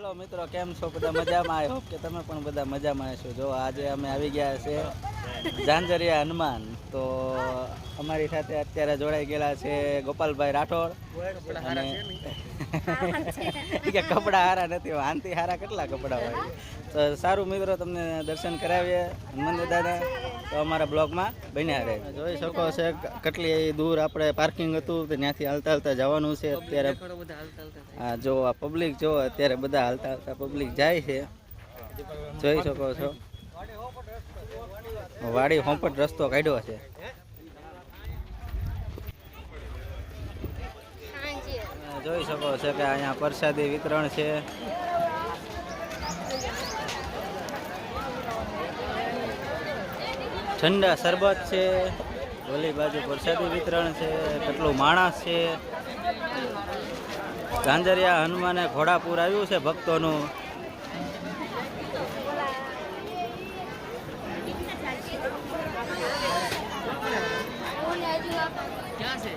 Hello મિત્રો, કેમ છો? બધા મજામાં? આઈ કે તમે પણ બધા મજામાં હશો. જો આજે અમે આવી ગયા છે ઝાંઝરિયા હનુમાન. તો અમારી સાથે અત્યારે જોડાઈ ગયેલા છે ગોપાલભાઈ રાઠોડ. કે કપડા હારા નથી આનથી હારા કેટલા કપડા હોય? તો સારું મિત્રો, તમને દર્શન કરાવીએ. હનુમાન દાદાના તો અમારા બ્લોગમાં બન્યા રહે. જોઈ શકો છો કેટલી દૂર આપણે પાર્કિંગ હતું, તો ત્યાંથી હાલતા હાલતા જવાનું છે. અત્યારે જો, આ પબ્લિક જો, અત્યારે બધા હાલતા હાલતા પબ્લિક જાય છે. જોઈ શકો છો. વાડી હોંપટ રસ્તો કાઢ્યો છે. જોઈ શકો છો કે અહીંયા પ્રસાદી વિતરણ છે. ઠંડા શરબત છે. ઓલી બાજુ પ્રસાદી વિતરણ છે. કેટલું માણસ છે. ઝાંઝરિયા હનુમાને ઘોડાપુર આવ્યું છે ભક્તોનું ક્યાં છે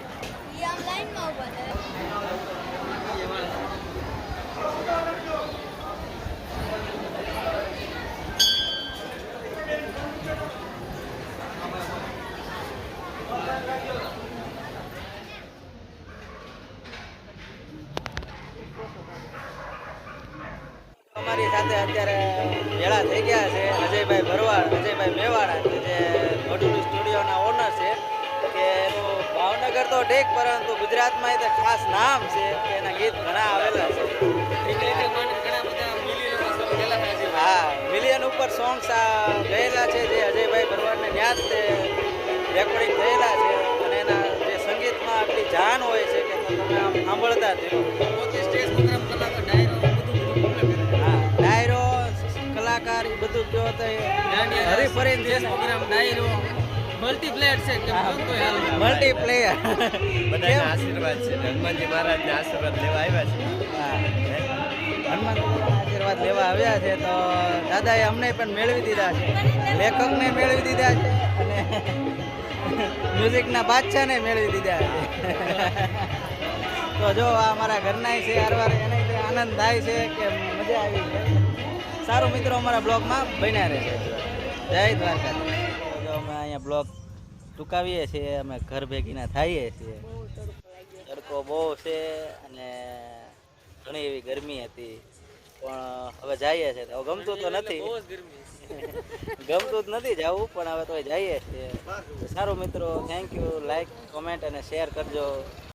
અમારી સાથે અત્યારે ભેળા થઈ ગયા છે. અજયભાઈ ભરવાડ, અજયભાઈ મેવાડા જે મોટું સ્ટુડિયોના ઓનર છે. કે એનું ભાવનગર તો ઠીક, પરંતુ ગુજરાતમાં એ ખાસ નામ છે કે એના ગીત ઘણા આવેલા છે. છે હા મિલિયન ઉપર સોંગ્સ ગયેલા છે જે અજયભાઈ ભરવાડને તે રેકોર્ડિંગ થયેલા છે અને એના જે સંગીતમાં આટલી જાન હોય છે કે તમે આમ સાંભળતા જ. પોતે સ્ટેજ પ્રોગ્રામ કલાકાર ડાયરો બધું. હા ડાયરો કલાકાર એ બધું કયો તો રાસ, સ્ટેજ પ્રોગ્રામ ડાયરો મલ્ટીપ્લેયર છે કે મલ્ટીપ્લેયર બધાના આશીર્વાદ છે. હનુમાનજી મહારાજના આશીર્વાદ લેવા આવ્યા છે. હનુમાન આશીર્વાદ લેવા આવ્યા છે તો દાદાએ અમને પણ મેળવી દીધા છે. લેખકને મેળવી દીધા છે. અને મ્યુઝિકના બાદશાહને મેળવી દીધા. તો જો આ અમારા ઘરના છે, હારવાર એને આનંદ થાય છે કે મજા આવી સારું મિત્રો અમારા બ્લોગમાં બન્યા રહે છે જય દ્વારકા જો અમે અહીંયા બ્લોગ ટૂંકાવીએ છીએ, અમે ઘર ભેગીના થઈએ છીએ. તડકો બહુ છે અને ઘણી એવી ગરમી હતી. પણ હવે જઈએ છે. તો ગમતું તો નથી. ગમતું જ નથી જવું પણ હવે તો જઈએ છીએ. સારું મિત્રો થેન્ક યુ લાઈક કોમેન્ટ અને શેર કરજો.